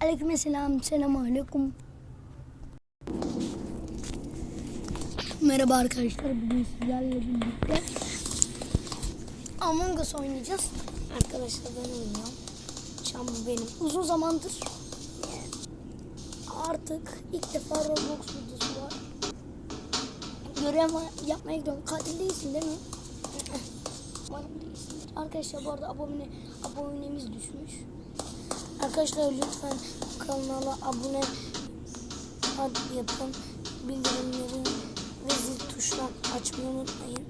Aleyküm selam, selamun aleyküm. Merhaba arkadaşlar, bugün sizlerle birlikte Among Us oynayacağız. Arkadaşlar ben oynuyorum. An bu benim uzun zamandır artık ilk defa Roblox videosu var. Görev yapmaya gidiyorum. Katil değilsin değil mi? Arkadaşlar bu arada abone, abonemiz düşmüş. Arkadaşlar lütfen kanala abone yapın. Bildirimleri ve zil tuşuna açmayı unutmayın.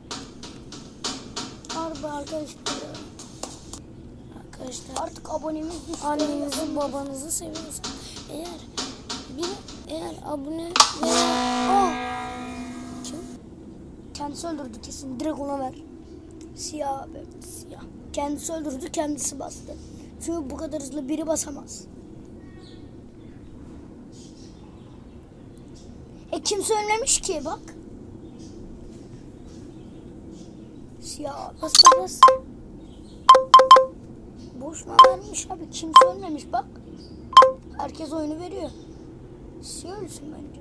Harbi arkadaşlar. Arkadaşlar artık abonemiz düştü. Annenizi babanızı seviyorsanız eğer bir eğer abone ve Aa! kim? Kendisi öldürdü kesin. Direkt ona ver. Siyah abi. Siyah. Kendisi öldürdü kendisi bastı. Çünkü bu kadar hızlı biri basamaz. E kimse ölmemiş ki bak. Siyah. Bas bas. Boşuna vermiş abi. Kimse ölmemiş bak. Herkes oyunu veriyor. Siyah ölsün bence.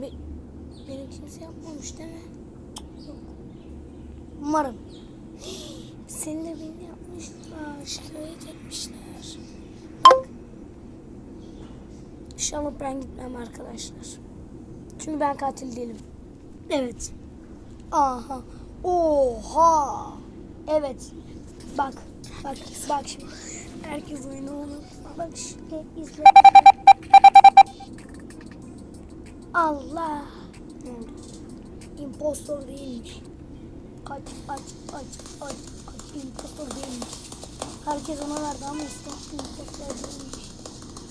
Be beni kimse yapmamış değil mi? Umarım. Seni de beni yapmışlar. Şikayet etmişler. Bak. İnşallah ben gitmem arkadaşlar. Çünkü ben katil değilim. Evet. Aha. Oha. Evet. Bak. Bak. Bak şimdi. Herkes oyunu unutma. Bak şimdi izle. Allah. İmpostor değilmiş. Kaç, kaç, kaç, kaç, kaç. İmpostor değilmiş. Herkes ona verdi ama işte impostor değilmiş.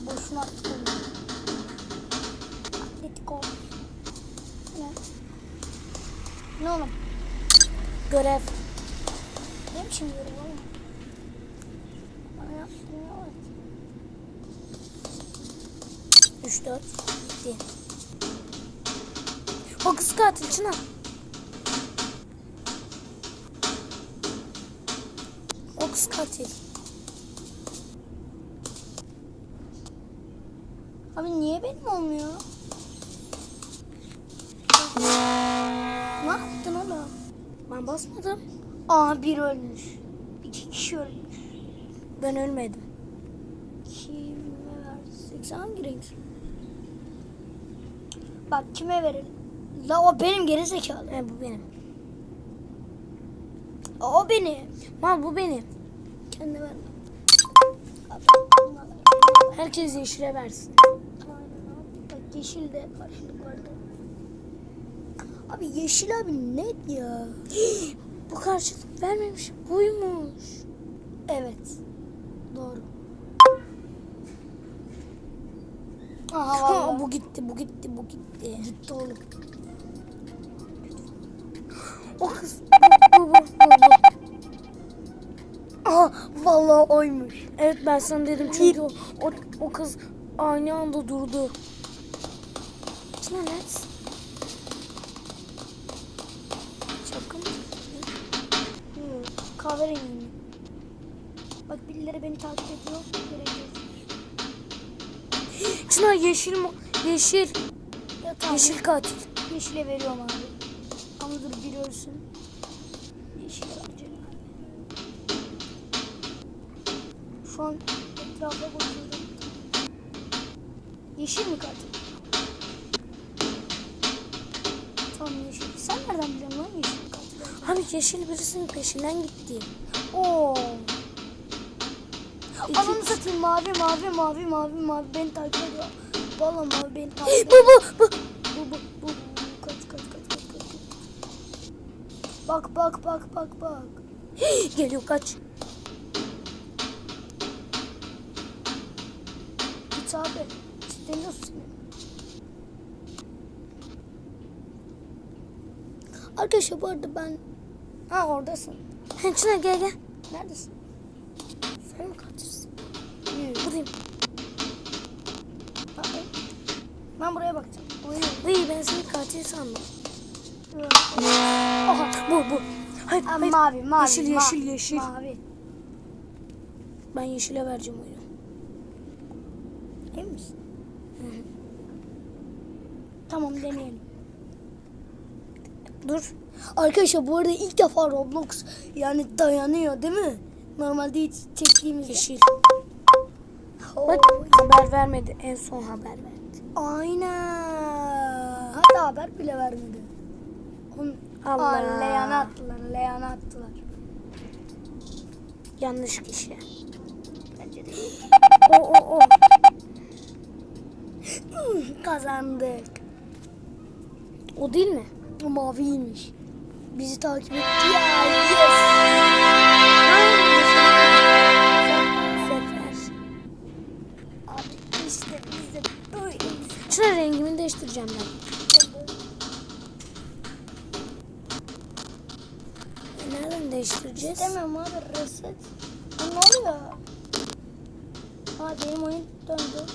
Boşuna attık onu. Atletico. Ne? Ne oğlum? Görev. Ne biçim yorum oğlum? Bana yaptın ya. 3-4. Bitti. O kız katil Çınar. Kız katil. Abi niye benim olmuyor? Ne yaptın oğlum? Ben basmadım. Aa bir ölmüş. İki kişi ölmüş. Ben ölmedim. Kime versek? Sen hangi? Bak kime verelim? La o benim geri zekalı. He bu benim. O benim. Ma bu benim. Kendine ver. Herkes yeşile versin. Aynen abi. Bak yeşil de karşılık vardı. Abi yeşil abi net ya. Bu karşılık vermemiş. Buymuş. Evet. Doğru. Aha Ha, vallahi. bu gitti, bu gitti, bu gitti. gitti oğlum. O kız. Bu, bu, bu, bu, bu. Vallahi oymuş. Evet ben sana dedim çünkü o, o, o kız aynı anda durdu. Çınar neredesin? Şapka mı? Kahverengi. Bak birileri beni takip ediyor. Çınar yeşil mi? Yeşil. Ya tamam. Yeşil katil. Yeşile veriyorum abi. Şu an etrafa bakıyorum. Yeşil mi katil? Tamam yeşil. Sen nereden biliyorsun lan yeşil katil? Hani yeşil birisinin peşinden gitti. Oo. Ananı satayım mavi mavi mavi mavi mavi beni takip ediyor. Valla mavi beni takip ediyor. bu bu. Bu bu bu bu. Kaç kaç kaç kaç. kaç. Bak bak bak bak bak. Geliyor kaç. Abi. Seni. Arkadaşlar bu arada ben... Ha oradasın. Çınar gel gel. Neredesin? Sen mi katilsin? Hı. Buradayım. Ben- buraya bakacağım. Uy ben seni katil sandım. Aha. Bu bu. Hayır, Aa, hayır. mavi, mavi. Yeşil, yeşil, yeşil. Mavi. Ben yeşile vereceğim oyunu. Emin misin? Tamam deneyelim. Dur. Arkadaşlar bu arada ilk defa Roblox yani dayanıyor değil mi? Normalde hiç çektiğimiz Yeşil. Bak haber vermedi. En son haber verdi. Aynen. Hatta haber bile vermedi. Onun, Allah. Aa, Leyan'a attılar. Leyan'a attılar. Yanlış kişi. Bence de O o o. kazandık. O değil mi? O maviymiş. Bizi takip etti ya. Yes. Abi işte rengimi değiştireceğim ben. Nereden değiştireceğiz? İstemem abi reset. Ne oluyor? Ha benim oyun döndü.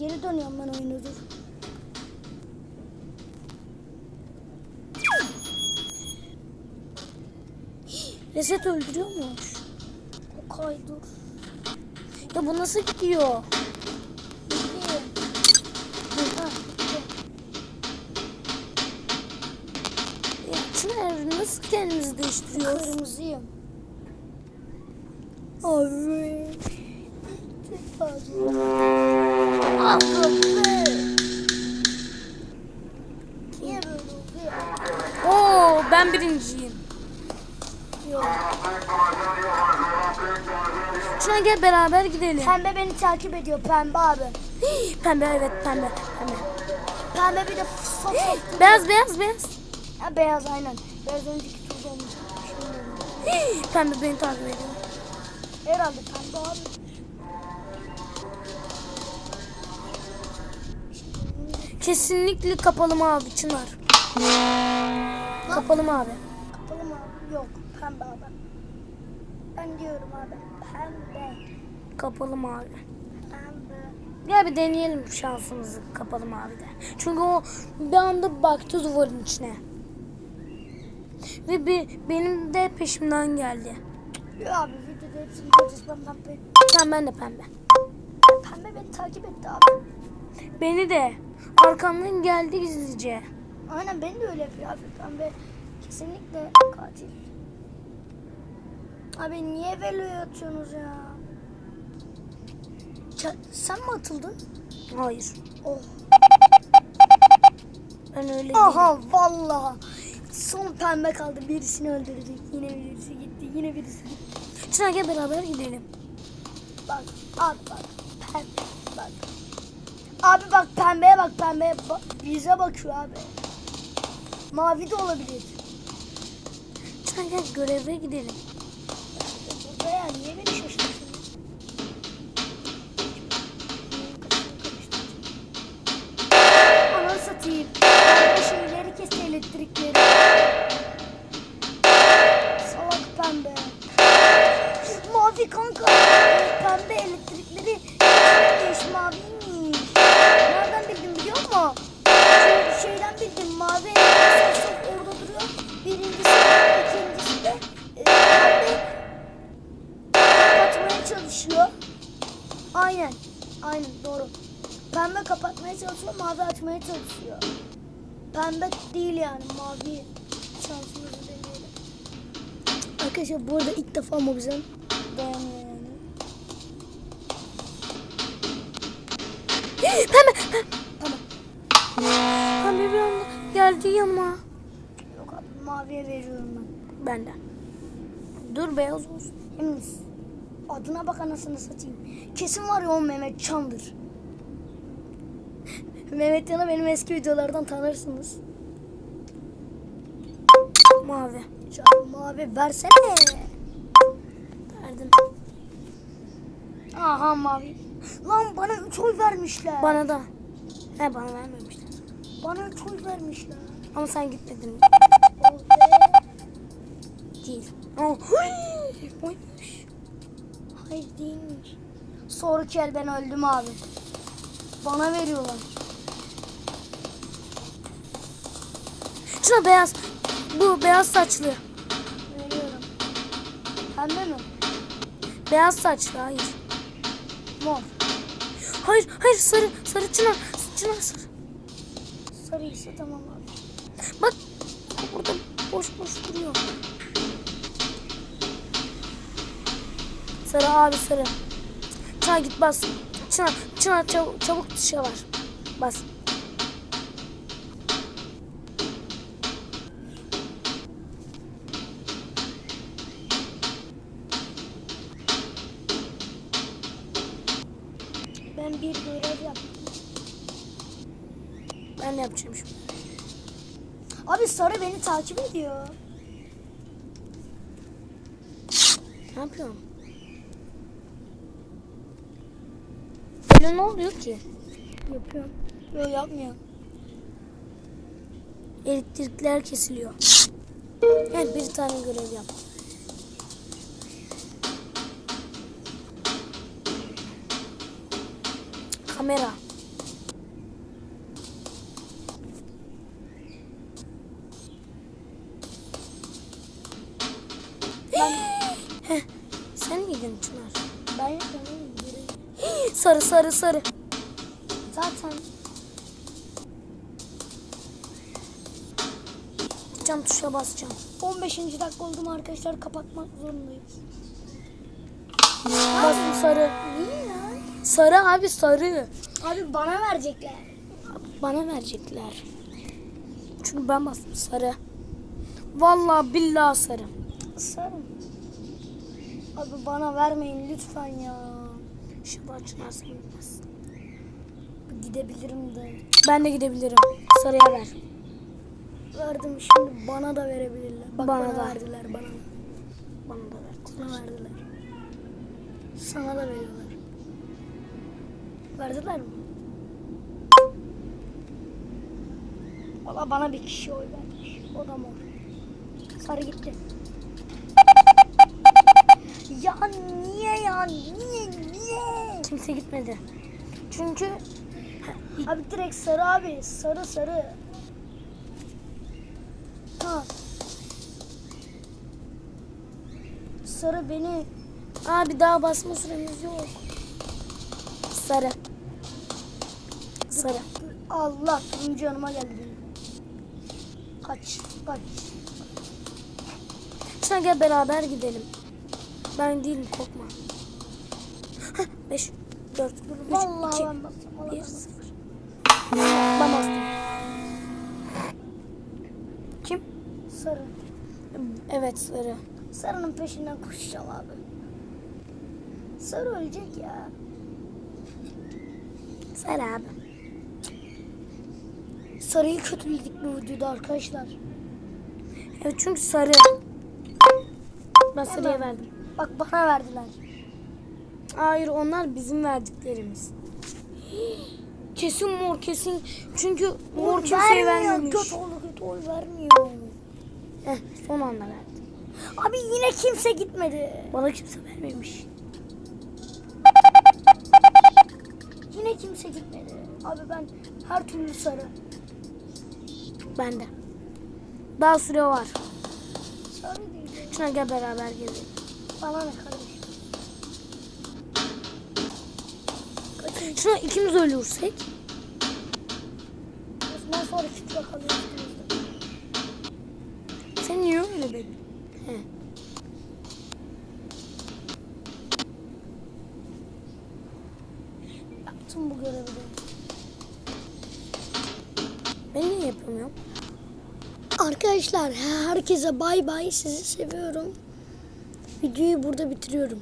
Geri dönüyorum ben oyuna dur. Reset öldürüyormuş. O kaydır. Ya bu nasıl gidiyor? Çınar nasıl kendimizi değiştiriyoruz? Kırmızıyım. Abi. Oldu ya? Oo ben birinciyim. Çınar gel beraber gidelim. Pembe beni takip ediyor pembe abi. Hii, pembe evet pembe pembe. Pembe bir de sok. Beyaz beyaz beyaz. Ha, beyaz aynen. Beyaz önceki turda olmuş. Pembe beni takip ediyor. herhalde pembe abi. Kesinlikle kapalı mavi Çınar. Kapalı mavi. Kapalı mı abi? Yok pembe abi. Ben diyorum abi. Pembe. Kapalı mavi. Pembe. Gel bir deneyelim şansımızı kapalı mavide. Çünkü o bir anda baktı duvarın içine. Ve bir, benim de peşimden geldi. Yok abi videoda hepsini göreceğiz. Ben pembe. Sen ben de pembe. Pembe beni takip etti abi. Beni de arkamdan geldi gizlice. Aynen beni de öyle yapıyor abi. Pembe kesinlikle katil. Abi niye veloya atıyorsunuz ya? Ça- sen mi atıldın? Hayır. Oh. Ben öyle değilim. Aha vallahi. Son pembe kaldı. Birisini öldürecek. Yine birisi gitti. Yine birisi gitti. Çınar gel beraber gidelim. Bak abi bak. Pembe bak. Abi bak pembeye bak pembeye bak. Bize bakıyor abi. Mavi de olabilir. Gel göreve gidelim. Burada ya niye beni Pembe değil yani, mavi. Şansımızı deneyelim. Arkadaşlar bu arada ilk defa Mobizen dayanıyor yani. Pembe, pembe. Tamam. Pembe bir anda geldi yanıma. Yok abi, maviye veriyorum ben. Ben de. Dur beyaz olsun. Misin? Adına bak anasını satayım. Kesin var ya o Mehmet Çan'dır. Mehmet Can'ı benim eski videolardan tanırsınız. Mavi. Can mavi versene. Verdim. Aha mavi. Lan bana 3 oy vermişler. Bana da. He bana vermemişler. Bana 3 oy vermişler. Ama sen gitmedin. Oh. Değil. Oh. Oymuş. Hayır değilmiş. Sonraki el ben öldüm abi. Bana veriyorlar. Şuna beyaz. Bu beyaz saçlı. Veriyorum. Pembe mi? Beyaz saçlı hayır. Mor. Hayır hayır sarı sarı çınar. Çınar sarı. Sarıysa tamam abi. Bak burada boş boş duruyor. Sarı abi sarı. Çınar git bas. Çınar, Çınar çabuk, çabuk dışa var. Bas. Beni takip ediyor. Ne yapıyorum? Böyle ne oluyor ki? Yapıyorum. Yok yapmıyor. Elektrikler kesiliyor. Evet bir tane görev yap. Kamera. Ben, Heh, sen miydin Çınar? ben görev. Sarı sarı sarı. Zaten Cam tuşa basacağım. 15. dakika oldu mu arkadaşlar kapatmak zorundayız. Bastım sarı. Niye ya? Sarı abi sarı. Abi bana verecekler. Bana verecekler. Çünkü ben bastım sarı. Vallahi billahi sarı. Sarım. Abi bana vermeyin lütfen ya. Şu sen gitmez. Gidebilirim de. Ben de gidebilirim. Sarıya ver. Verdim şimdi bana da verebilirler. Bak Bana bana, da. verdiler bana. Bana da ver. Bana verdiler. Sana da veriyorlar. Verdiler mi? Valla bana bir kişi oy vermiş. O da mor. Sarı gitti. Ya niye ya? Niye? Niye? Kimse gitmedi. Çünkü Abi direkt sarı abi. Sarı sarı. Ha. Sarı beni abi daha basma süremiz yok. Sarı. Sarı. Allah turuncu yanıma geldi benim. Kaç, kaç. Şuna gel beraber gidelim. Ben değilim korkma. 5, 4, 3, Vallahi 2, ben bastım. vallahi 1, ben 0. bastım. Ben bastım. Kim? Sarı. Evet sarı. Sarının peşinden koşacağım abi. Sarı ölecek ya. Sarı abi. Sarıyı kötüledik bu videoda arkadaşlar. Evet çünkü sarı. Ben sarıya verdim. Bak bana verdiler. Hayır onlar bizim verdiklerimiz. Kesin mor kesin. Çünkü mor Oy kimseye vermiyor. vermemiş. Kötü oğlu kötü oy vermiyor. Heh, son anda verdi. Abi yine kimse gitmedi. Bana kimse vermemiş. Yine kimse gitmedi. Abi ben her türlü sarı. Bende. Daha süre var. Şuna gel beraber gezelim. Bana ne? Şuna ikimiz ölürsek. Ben sonra çıkacak alıyorum. Sen niye öyle dedin? He. Yaptım bu görevi. Ben niye yapamıyorum? Arkadaşlar herkese bay bay sizi seviyorum. Videoyu burada bitiriyorum.